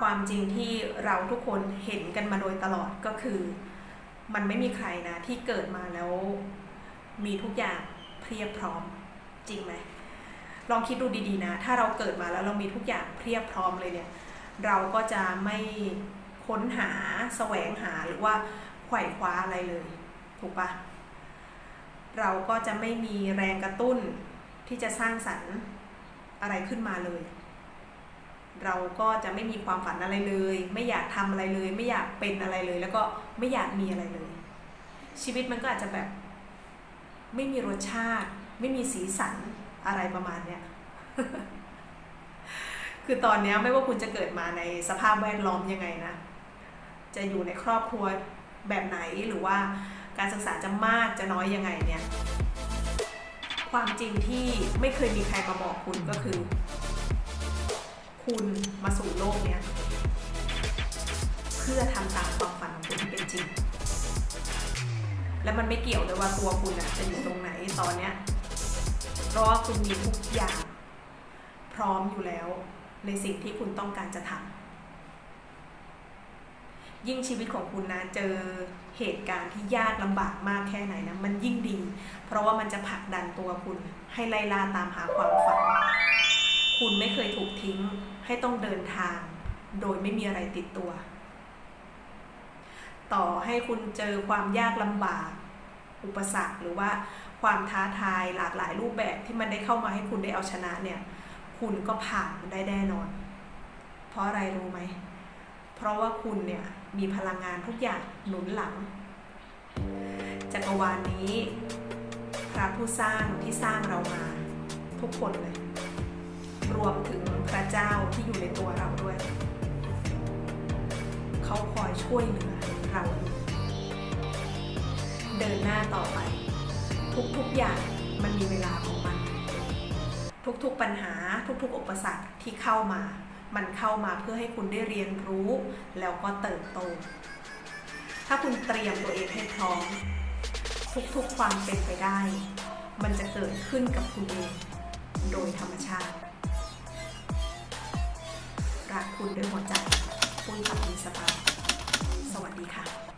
ความจริงที่เราทุกคนเห็นกันมาโดยตลอดก็คือ มันไม่มีใครนะที่เกิดมาแล้วมีทุกอย่างเพียบพร้อมจริงไหมลองคิดดูดีๆนะ ถ้าเราเกิดมาแล้วเรามีทุกอย่างเพียบพร้อมเลยเนี่ย เราก็จะไม่ค้นหาแสวงหาหรือว่าไขว่คว้าอะไรเลย ถูกปะเราก็จะไม่มีแรงกระตุ้นที่จะสร้างสรรค์อะไรขึ้นมาเลย เราก็จะไม่มีความฝันอะไรเลย ไม่อยากทำอะไรเลย ไม่อยากเป็นอะไรเลย แล้วก็ไม่อยากมีอะไรเลย ชีวิตมันก็อาจจะแบบ ไม่มีรสชาติ ไม่มีสีสันอะไรประมาณเนี้ยคือตอนเนี้ยไม่ว่าคุณจะเกิดมาในสภาพแวดล้อมยังไงนะ จะอยู่ในครอบครัวแบบไหนหรือว่าการศึกษาจะมากจะน้อยยังไงเนี่ย ความจริงที่ไม่เคยมีใครมาบอกคุณก็คือ คุณมาสู่โลกเนี้ยเพื่อทำตามความฝันของคุณที่เป็นจริง และมันไม่เกี่ยวเลยว่าตัวคุณอะจะอยู่ตรงไหนตอนเนี้ยเพราะว่าคุณมีทุกอย่าง พร้อมอยู่แล้วในสิ่งที่คุณต้องการจะทำยิ่งชีวิตของคุณนะเจอเหตุการณ์ที่ยากลำบากมากแค่ไหนนะมันยิ่งดี เพราะว่ามันจะผลักดันตัวคุณให้ไล่ล่าตามหาความฝัน คุณไม่เคยถูกทิ้งให้ต้องเดินทาง โดยไม่มีอะไรติดตัว ต่อให้คุณเจอความยากลำบาก อุปสรรคหรือว่าความท้าทายหลากหลายรูปแบบที่มันได้เข้ามาให้คุณได้เอาชนะเนี่ย คุณก็ผ่านมันได้แน่นอน เพราะอะไรรู้ไหม เพราะว่าคุณเนี่ยมีพลังงานทุกอย่างหนุนหลัง จักรวาลนี้ พระผู้สร้างที่สร้างเรามา ทุกคนเลย รวมถึงพระเจ้าที่อยู่ในตัวเราด้วย เขาคอยช่วยเหลือเราเดินหน้าต่อไป ทุกๆอย่างมันมีเวลาของมัน ทุกๆปัญหาทุกๆ อุปสรรคที่เข้ามา มันเข้ามาเพื่อให้คุณได้เรียนรู้ แล้วก็เติบโต ถ้าคุณเตรียมตัวเองให้พร้อม ทุกๆความเป็นไปได้ มันจะเกิดขึ้นกับคุณเองโดยธรรมชาติ รักคุณด้วยหัวใจปุ้ยปับมีสปาสวัสดีค่ะ